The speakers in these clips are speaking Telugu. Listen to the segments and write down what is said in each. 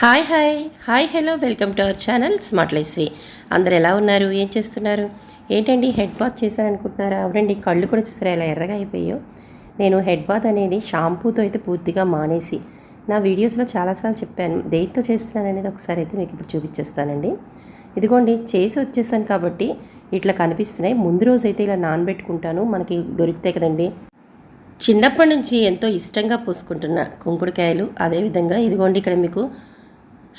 Hi hi. Hi hello. Welcome to our channel smart life Sri. అందరు ఎలా ఉన్నారు? ఏం చేస్తున్నారు? ఏంటండి హెడ్ బాత్ చేశారనుకుంటున్నారా? అవునండి కళ్ళు కూడా చూసారా? ఇలా ఎర్రగా అయిపోయాయో. నేను హెడ్ బాత్ అనేది షాంపూతో అయితే పూర్తిగా మానేసి నా వీడియోస్లో చాలాసార్లు చెప్పాను. దేనితో చేస్తున్నాను అనేది ఒకసారి అయితే మీకు ఇప్పుడు చూపించేస్తానండి. ఇదిగోండి చేసి వచ్చేసాను కాబట్టి ఇట్లా కనిపిస్తున్నాయి. ముందు రోజు అయితే ఇలా నానబెట్టుకుంటాను. మనకి దొరుకుతాయి కదండి. చిన్నప్పటి నుంచి ఎంతో ఇష్టంగా పూసుకుంటున్న కుంకుడుకాయలు అదేవిధంగా ఇదిగోండి ఇక్కడ మీకు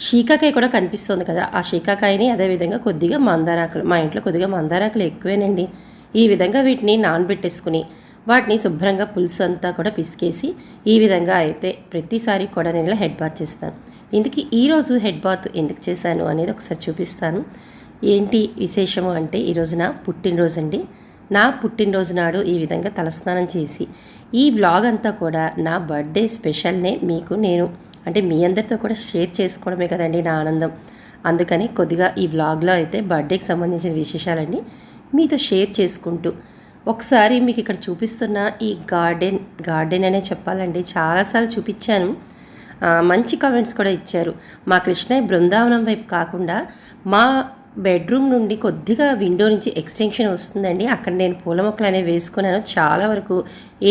షీకాకాయ కూడా కనిపిస్తుంది కదా. ఆ షీకాకాయని అదేవిధంగా కొద్దిగా మందారాకులు మా ఇంట్లో కొద్దిగా మందారాకులు ఎక్కువేనండి. ఈ విధంగా వీటిని నానబెట్టేసుకుని వాటిని శుభ్రంగా పులుసు అంతా కూడా పిసికేసి ఈ విధంగా అయితే ప్రతిసారి కూడా నేను ఇలా హెడ్ బాత్ చేస్తాను. ఇందుకు ఈరోజు హెడ్ బాత్ ఎందుకు చేశాను అనేది ఒకసారి చూపిస్తాను. ఏంటి విశేషము అంటే ఈరోజున పుట్టినరోజు అండి నా పుట్టినరోజు నాడు ఈ విధంగా తలస్నానం చేసి ఈ వ్లాగ్ అంతా కూడా నా బర్త్డే స్పెషల్నే మీకు నేను అంటే మీ అందరితో కూడా షేర్ చేసుకోవడమే కదండి నా ఆనందం. అందుకని కొద్దిగా ఈ వ్లాగ్లో అయితే బర్త్డేకి సంబంధించిన విశేషాలన్నీ మీతో షేర్ చేసుకుంటూ ఒకసారి మీకు ఇక్కడ చూపిస్తున్న ఈ గార్డెన్ గార్డెన్ అనే చెప్పాలండి చాలాసార్లు చూపించాను. మంచి కామెంట్స్ కూడా ఇచ్చారు. మా కృష్ణయ్య బృందావనం వైపు కాకుండా మా బెడ్రూమ్ నుండి కొద్దిగా విండో నుంచి ఎక్స్టెన్షన్ వస్తుందండి. అక్కడ నేను పూల మొక్కలు అనేవి వేసుకున్నాను. చాలా వరకు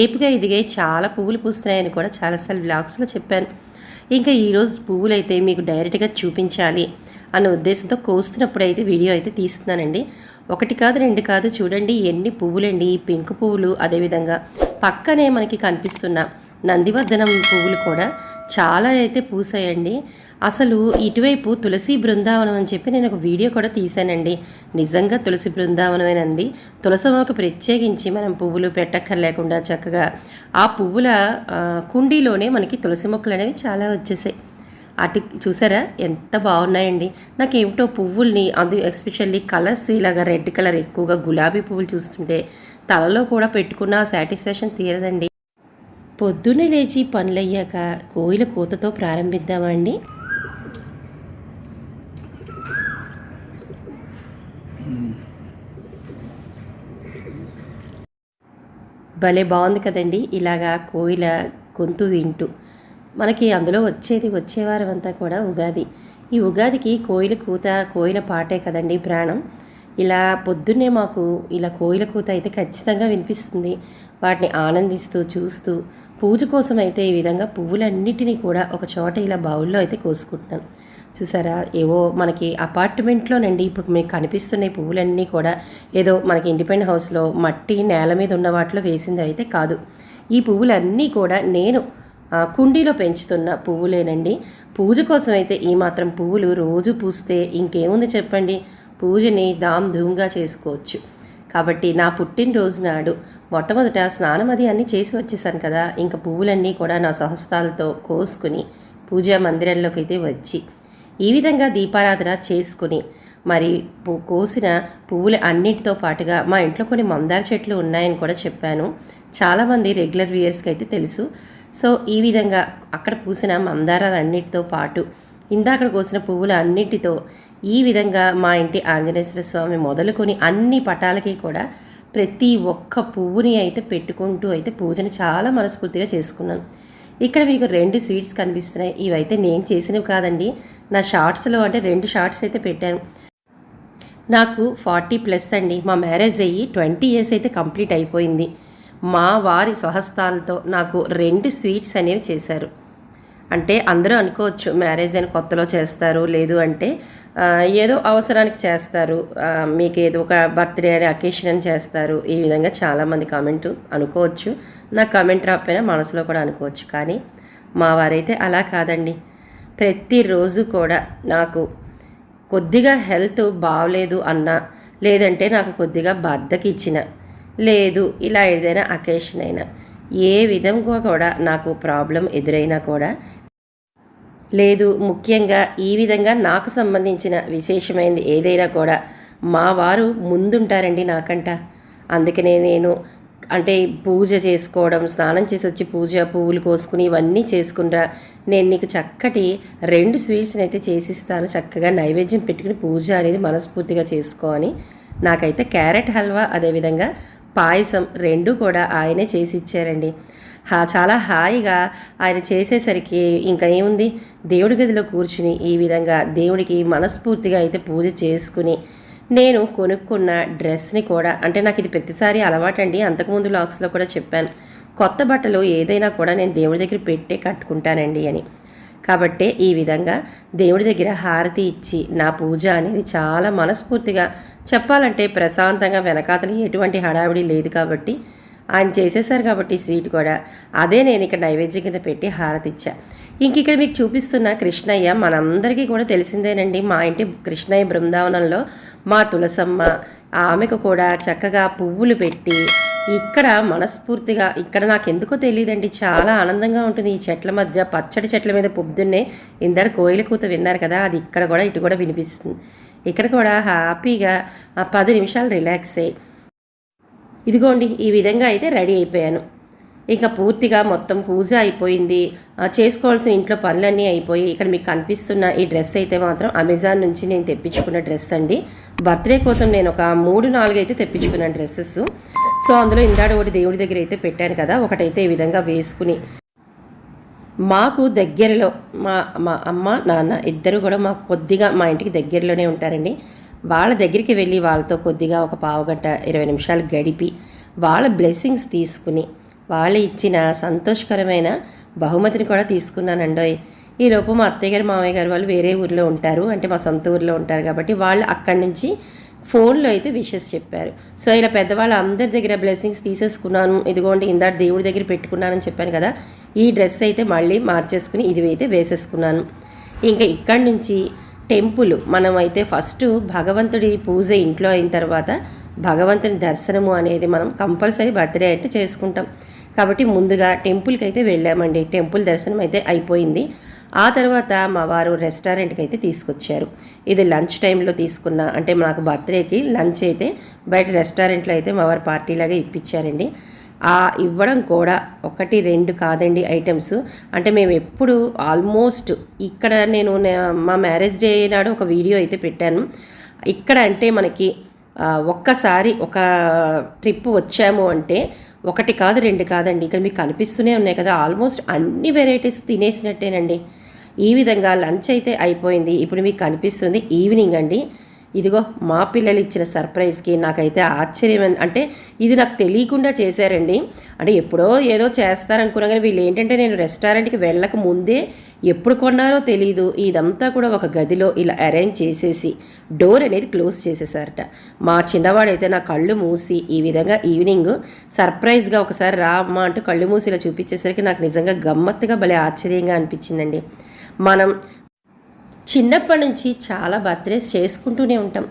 ఏపుగా ఎదిగాయి చాలా పువ్వులు పూస్తున్నాయని కూడా చాలాసార్లు వ్లాగ్స్లో చెప్పాను. ఇంకా ఈరోజు పువ్వులు అయితే మీకు డైరెక్ట్గా చూపించాలి అన్న ఉద్దేశంతో కోస్తున్నప్పుడు అయితే వీడియో అయితే తీస్తున్నానండి. ఒకటి కాదు రెండు కాదు చూడండి ఎన్ని పువ్వులండి. ఈ పింక్ పువ్వులు అదేవిధంగా పక్కనే మనకి కనిపిస్తున్న నందివర్ధనం పువ్వులు కూడా చాలా అయితే పూసాయండి. అసలు ఇటువైపు తులసి బృందావనం అని చెప్పి నేను ఒక వీడియో కూడా తీశానండి. నిజంగా తులసి బృందావనమేనండి. తులసి మొక్క ప్రత్యేకించి మనం పువ్వులు పెట్టక్కర్లేకుండా చక్కగా ఆ పువ్వుల కుండీలోనే మనకి తులసి మొక్కలు అనేవి చాలా వచ్చేసాయి. అటు చూసారా? ఎంత బాగున్నాయండి. నాకేమిటో పువ్వుల్ని అది ఎస్పెషల్లీ కలర్స్ ఇలాగా రెడ్ కలర్ ఎక్కువగా గులాబీ పువ్వులు చూస్తుంటే తలలో కూడా పెట్టుకున్న సాటిస్ఫాక్షన్ తీరదండి. పొద్దున్నే లేచి పనులయ్యాక కోయిల కూతతో ప్రారంభిద్దామండి. భలే బాగుంది కదండి ఇలాగా కోయిల గొంతు వింటూ. మనకి అందులో వచ్చేది వచ్చేవారమంతా అంతా కూడా ఉగాది. ఈ ఉగాదికి కోయిల కూత కోయిల పాటే కదండి ప్రాణం. ఇలా పొద్దున్నే మాకు ఇలా కోయిల కూత అయితే ఖచ్చితంగా వినిపిస్తుంది. వాటిని ఆనందిస్తూ చూస్తూ పూజ కోసం అయితే ఈ విధంగా పువ్వులన్నిటినీ కూడా ఒక చోట ఇలా బౌల్లో అయితే కోసుకుంటున్నాను చూసారా? ఏవో మనకి అపార్ట్మెంట్లోనండి ఇప్పుడు మీకు కనిపిస్తున్న పువ్వులన్నీ కూడా ఏదో మనకి ఇండిపెండెంట్ హౌస్లో మట్టి నేల మీద ఉన్న వాటిలో వేసింది అయితే కాదు. ఈ పువ్వులన్నీ కూడా నేను ఆ, కుండీలో పెంచుతున్న పువ్వులేనండి. పూజ కోసం అయితే ఈ మాత్రం పువ్వులు రోజు పూస్తే ఇంకేముంది చెప్పండి? పూజని ధామ్ ధూమ్గా చేసుకోవచ్చు. కాబట్టి నా పుట్టినరోజు నాడు మొట్టమొదట స్నానం అది అన్నీ చేసి వచ్చేసాను కదా ఇంకా పువ్వులన్నీ కూడా నా సహస్తాలతో కోసుకుని పూజా మందిరంలోకి అయితే వచ్చి ఈ విధంగా దీపారాధన చేసుకుని మరి కోసిన పువ్వులు అన్నిటితో పాటుగా మా ఇంట్లో కొన్ని మందార చెట్లు ఉన్నాయని కూడా చెప్పాను. చాలామంది రెగ్యులర్ వ్యూయర్స్కి అయితే తెలుసు. సో ఈ విధంగా అక్కడ పూసిన మందారాలన్నిటితో పాటు ఇందాక కోసిన పువ్వులు అన్నిటితో ఈ విధంగా మా ఇంటి ఆంజనేశ్వర స్వామి మొదలుకొని అన్ని పటాలకి కూడా ప్రతి ఒక్క పువ్వుని అయితే పెట్టుకుంటూ అయితే పూజని చాలా మనస్ఫూర్తిగా చేసుకున్నాను. ఇక్కడ మీకు రెండు స్వీట్స్ కనిపిస్తున్నాయి. ఇవైతే నేను చేసినవి కాదండి. నా షార్ట్స్లో అంటే రెండు షార్ట్స్ అయితే పెట్టాను. నాకు ఫార్టీ ప్లస్ అండి. మా మ్యారేజ్ అయ్యి ట్వంటీ ఇయర్స్ అయితే కంప్లీట్ అయిపోయింది. మా వారి స్వహస్తాలతో నాకు రెండు స్వీట్స్ అనేవి చేశారు. అంటే అందరూ అనుకోవచ్చు మ్యారేజ్ అని కొత్తలో చేస్తారు లేదు అంటే ఏదో అవసరానికి చేస్తారు మీకు ఏదో ఒక బర్త్డే అని అకేషన్ అని చేస్తారు. ఈ విధంగా చాలామంది కామెంట్ అనుకోవచ్చు. నా కామెంట్ రాకపోయినా మనసులో కూడా అనుకోవచ్చు. కానీ మా వారైతే అలా కాదండి. ప్రతిరోజు కూడా నాకు కొద్దిగా హెల్త్ బాగలేదు అన్నా లేదంటే నాకు కొద్దిగా బద్దకి ఇచ్చిన లేదు ఇలా ఏదైనా అకేషన్ అయినా ఏ విధంగా కూడా నాకు ప్రాబ్లం ఎదురైనా కూడా లేదు. ముఖ్యంగా ఈ విధంగా నాకు సంబంధించిన విశేషమైనది ఏదైనా కూడా మా వారు ముందుంటారండి నాకంట. అందుకనే నేను అంటే పూజ చేసుకోవడం స్నానం చేసి వచ్చి పూజ పువ్వులు కోసుకుని ఇవన్నీ చేసుకుంటా నేను నీకు చక్కటి రెండు స్వీట్స్ని అయితే చేసిస్తాను. చక్కగా నైవేద్యం పెట్టుకుని పూజ అనేది మనస్ఫూర్తిగా చేసుకో అని. నాకైతే క్యారెట్ హల్వా అదేవిధంగా పాయసం రెండు కూడా ఆయనే చేసి ఇచ్చారండి హా చాలా హాయిగా ఆయన చేసేసరికి ఇంకా ఏముంది? దేవుడి గదిలో కూర్చుని ఈ విధంగా దేవుడికి మనస్ఫూర్తిగా అయితే పూజ చేసుకుని నేను కొనుక్కున్న డ్రెస్ని కూడా అంటే నాకు ఇది ప్రతిసారి అలవాటండి అంతకుముందు లాక్స్లో కూడా చెప్పాను. కొత్త బట్టలు ఏదైనా కూడా నేను దేవుడి దగ్గర పెట్టే కట్టుకుంటానండి అని. కాబట్టే ఈ విధంగా దేవుడి దగ్గర హారతి ఇచ్చి నా పూజ అనేది చాలా మనస్ఫూర్తిగా చెప్పాలంటే ప్రశాంతంగా వెనకాతలు ఎటువంటి హడావిడి లేదు కాబట్టి ఆయన చేసేసారు కాబట్టి స్వీట్ కూడా. అదే నేను ఇక్కడ నైవేద్యం కింద పెట్టి హారతి ఇచ్చా. ఇంక ఇక్కడ మీకు చూపిస్తున్న కృష్ణయ్య మనందరికీ కూడా తెలిసిందేనండి. మా ఇంటి కృష్ణయ్య బృందావనంలో మా తులసమ్మ ఆమెకు కూడా చక్కగా పువ్వులు పెట్టి ఇక్కడ మనస్ఫూర్తిగా ఇక్కడ నాకు ఎందుకో తెలియదండి చాలా ఆనందంగా ఉంటుంది. ఈ చెట్ల మధ్య పచ్చడి చెట్ల మీద పొద్దున్నే ఇందరు కోయిల కూత విన్నారు కదా. అది ఇక్కడ కూడా ఇటు కూడా వినిపిస్తుంది. ఇక్కడ కూడా హ్యాపీగా ఆ పది నిమిషాలు రిలాక్స్. అయ్యి ఇదిగోండి ఈ విధంగా అయితే రెడీ అయిపోయాను. ఇంకా పూర్తిగా మొత్తం పూజ అయిపోయింది. చేసుకోవాల్సిన ఇంట్లో పనులన్నీ అయిపోయి ఇక్కడ మీకు కనిపిస్తున్న ఈ డ్రెస్ అయితే మాత్రం అమెజాన్ నుంచి నేను తెప్పించుకున్న డ్రెస్ అండి. బర్త్డే కోసం నేను ఒక మూడు నాలుగు అయితే తెప్పించుకున్నాను డ్రెస్సెస్. సో అందులో ఇందాడ ఒకటి దేవుడి దగ్గర అయితే పెట్టాను కదా ఒకటైతే ఈ విధంగా వేసుకుని. మాకు దగ్గరలో మా మా అమ్మ నాన్న ఇద్దరు కూడా మాకు కొద్దిగా మా ఇంటికి దగ్గరలోనే ఉంటారండి. వాళ్ళ దగ్గరికి వెళ్ళి వాళ్ళతో కొద్దిగా ఒక పావుగంట ఇరవై నిమిషాలు గడిపి వాళ్ళ బ్లెస్సింగ్స్ తీసుకుని వాళ్ళు ఇచ్చిన సంతోషకరమైన బహుమతిని కూడా తీసుకున్నానండోయ్. ఈ లోపు మా అత్తయ్య గారు మామయ్య గారు వాళ్ళు వేరే ఊర్లో ఉంటారు. అంటే మా సొంత ఊర్లో ఉంటారు కాబట్టి వాళ్ళు అక్కడి నుంచి ఫోన్లో అయితే విషెస్ చెప్పారు. సో ఇలా పెద్దవాళ్ళ అందరి దగ్గర బ్లెస్సింగ్స్ తీసేసుకున్నాను. ఇదిగోండి ఇందాక దేవుడి దగ్గర పెట్టుకున్నానని చెప్పాను కదా. ఈ డ్రెస్ అయితే మళ్ళీ మార్చేసుకుని ఇది అయితే వేసేసుకున్నాను. ఇంకా ఇక్కడి నుంచి టెంపుల్ మనం అయితే ఫస్ట్ భగవంతుడి పూజ ఇంట్లో అయిన తర్వాత భగవంతుని దర్శనము అనేది మనం కంపల్సరీ బర్త్డే అయితే చేసుకుంటాం. కాబట్టి ముందుగా టెంపుల్కి అయితే వెళ్ళామండి. టెంపుల్ దర్శనం అయితే అయిపోయింది. ఆ తర్వాత మా వారు రెస్టారెంట్కి అయితే తీసుకొచ్చారు. ఇది లంచ్ టైంలో తీసుకున్న అంటే నాకు బర్త్డేకి లంచ్ అయితే బయట రెస్టారెంట్లో అయితే మా వారు పార్టీలాగా ఇప్పించారండి. ఆ ఇవ్వడం కూడా ఒకటి రెండు కాదండి ఐటమ్స్. అంటే మేము ఎప్పుడు ఆల్మోస్ట్ ఇక్కడ నేను మా మ్యారేజ్ డే నాడు ఒక వీడియో అయితే పెట్టాను. ఇక్కడ అంటే మనకి ఒక్కసారి ఒక ట్రిప్ వచ్చాము అంటే ఒకటి కాదు రెండు కాదండి. ఇక్కడ మీకు కనిపిస్తూనే ఉన్నాయి కదా ఆల్మోస్ట్ అన్ని వెరైటీస్ తినేసినట్టేనండి. ఈ విధంగా లంచ్ అయితే అయిపోయింది. ఇప్పుడు మీకు కనిపిస్తుంది ఈవినింగ్ అండి. ఇదిగో మా పిల్లలు ఇచ్చిన సర్ప్రైజ్కి నాకైతే ఆశ్చర్యం అంటే ఇది నాకు తెలియకుండా చేశారండి. అంటే ఎప్పుడో ఏదో చేస్తారనుకున్నా కానీ వీళ్ళు ఏంటంటే నేను రెస్టారెంట్కి వెళ్ళక ముందే ఎప్పుడు కొన్నారో తెలియదు ఇదంతా కూడా ఒక గదిలో ఇలా అరేంజ్ చేసేసి డోర్ అనేది క్లోజ్ చేసేసారట. మా చిన్నవాడైతే నా కళ్ళు మూసి ఈ విధంగా ఈవినింగ్ సర్ప్రైజ్గా ఒకసారి రా అమ్మ అంటూ కళ్ళు మూసి ఇలా చూపించేసరికి నాకు నిజంగా గమ్మత్తుగా భలే ఆశ్చర్యంగా అనిపించిందండి. మనం చిన్నప్పటి నుంచి చాలా బర్త్డేస్ చేసుకుంటూనే ఉంటాం.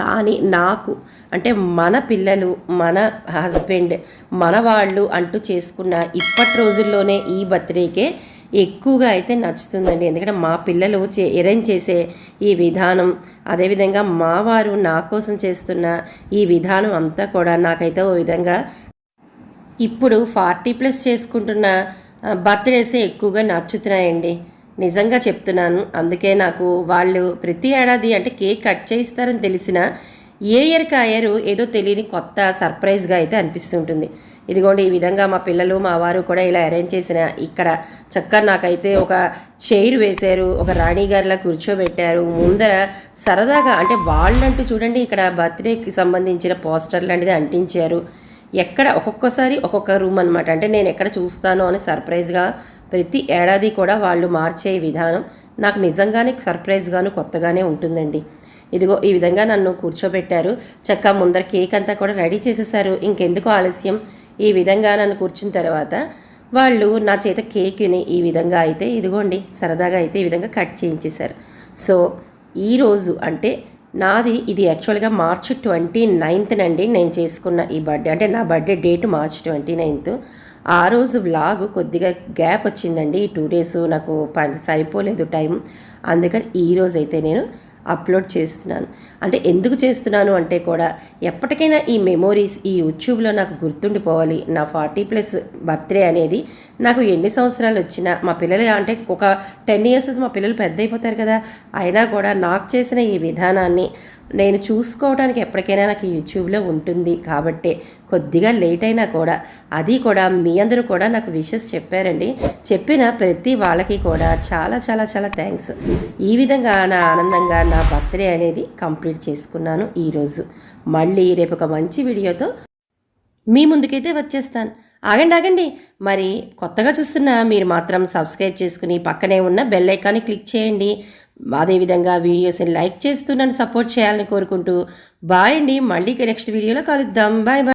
కానీ నాకు అంటే మన పిల్లలు మన హస్బెండ్ మన వాళ్ళు అంటూ చేసుకున్న ఇప్పటి రోజుల్లోనే ఈ బర్త్డేకే ఎక్కువగా అయితే నచ్చుతుందండి. ఎందుకంటే మా పిల్లలు చే అరేంజ్ చేసే ఈ విధానం అదేవిధంగా మా వారు నా కోసం చేస్తున్న ఈ విధానం అంతా కూడా నాకైతే ఓ విధంగా ఇప్పుడు ఫార్టీ ప్లస్ చేసుకుంటున్న బర్త్డేసే ఎక్కువగా నచ్చుతున్నాయండి. నిజంగా చెప్తున్నాను. అందుకే నాకు వాళ్ళు ప్రతి ఏడాది అంటే కేక్ కట్ చేయిస్తారని తెలిసిన ఏ ఇయర్కి ఆ ఇయర్ ఏదో తెలియని కొత్త సర్ప్రైజ్గా అయితే అనిపిస్తుంటుంది. ఇదిగోండి ఈ విధంగా మా పిల్లలు మా వారు కూడా ఇలా అరేంజ్ చేసిన ఇక్కడ చక్కగా నాకైతే ఒక చైర్ వేశారు ఒక రాణిగారిలా కూర్చోబెట్టారు. ముందర సరదాగా అంటే వాళ్ళంటూ చూడండి ఇక్కడ బర్త్డేకి సంబంధించిన పోస్టర్ లాంటిది అంటించారు. ఎక్కడ ఒక్కొక్కసారి ఒక్కొక్క రూమ్ అనమాట అంటే నేను ఎక్కడ చూస్తానో అని సర్ప్రైజ్గా ప్రతి ఏడాది కూడా వాళ్ళు మార్చే విధానం నాకు నిజంగానే సర్ప్రైజ్గాను కొత్తగానే ఉంటుందండి. ఇదిగో ఈ విధంగా నన్ను కూర్చోబెట్టారు. చక్క ముందర కేక్ అంతా కూడా రెడీ చేసేసారు. ఇంకెందుకు ఆలస్యం? ఈ విధంగా నన్ను కూర్చున్న తర్వాత వాళ్ళు నా చేత కేక్ని ఈ విధంగా అయితే ఇదిగోండి సరదాగా అయితే ఈ విధంగా కట్ చేయించేశారు. సో ఈరోజు అంటే నాది ఇది యాక్చువల్గా మార్చ్ ట్వంటీ నైన్త్ అండి నేను చేసుకున్న ఈ బర్త్డే. అంటే నా birthday date March twenty ninth. ఆ రోజు వ్లాగ్ కొద్దిగా గ్యాప్ వచ్చిందండి. ఈ టూ డేస్ నాకు పని సరిపోలేదు టైం. అందుకని ఈ రోజు అయితే నేను అప్లోడ్ చేస్తున్నాను. అంటే ఎందుకు చేస్తున్నాను అంటే కూడా ఎప్పటికైనా ఈ మెమోరీస్ ఈ యూట్యూబ్లో నాకు గుర్తుండిపోవాలి. నా ఫార్టీ ప్లస్ బర్త్డే అనేది నాకు ఎన్ని సంవత్సరాలు వచ్చినా మా పిల్లలు అంటే ఒక టెన్ ఇయర్స్ మా పిల్లలు పెద్ద అయిపోతారు కదా. అయినా కూడా నాకు చేసిన ఈ విధానాన్ని నేను చూసుకోవడానికి ఎప్పటికైనా నాకు యూట్యూబ్లో ఉంటుంది కాబట్టే కొద్దిగా లేట్ అయినా కూడా అది కూడా మీ అందరూ కూడా నాకు విషెస్ చెప్పారండి. చెప్పిన ప్రతి వాళ్ళకి కూడా చాలా చాలా చాలా థ్యాంక్స్ ఈ విధంగా నా ఆనందంగా నా బర్త్డే అనేది కంప్లీట్ చేసుకున్నాను ఈరోజు. మళ్ళీ రేపు ఒక మంచి వీడియోతో మీ ముందుకైతే వచ్చేస్తాను. ఆగండి ఆగండి. మరి కొత్తగా చూస్తున్న మీరు మాత్రం సబ్స్క్రైబ్ చేసుకుని పక్కనే ఉన్న బెల్ ఐకాన్ని క్లిక్ చేయండి. అదేవిధంగా వీడియోస్ని లైక్ చేస్తూ నన్ను సపోర్ట్ చేయాలని కోరుకుంటూ బాయ్ అండి. మళ్ళీ నెక్స్ట్ వీడియోలో కలుద్దాం. Bye bye.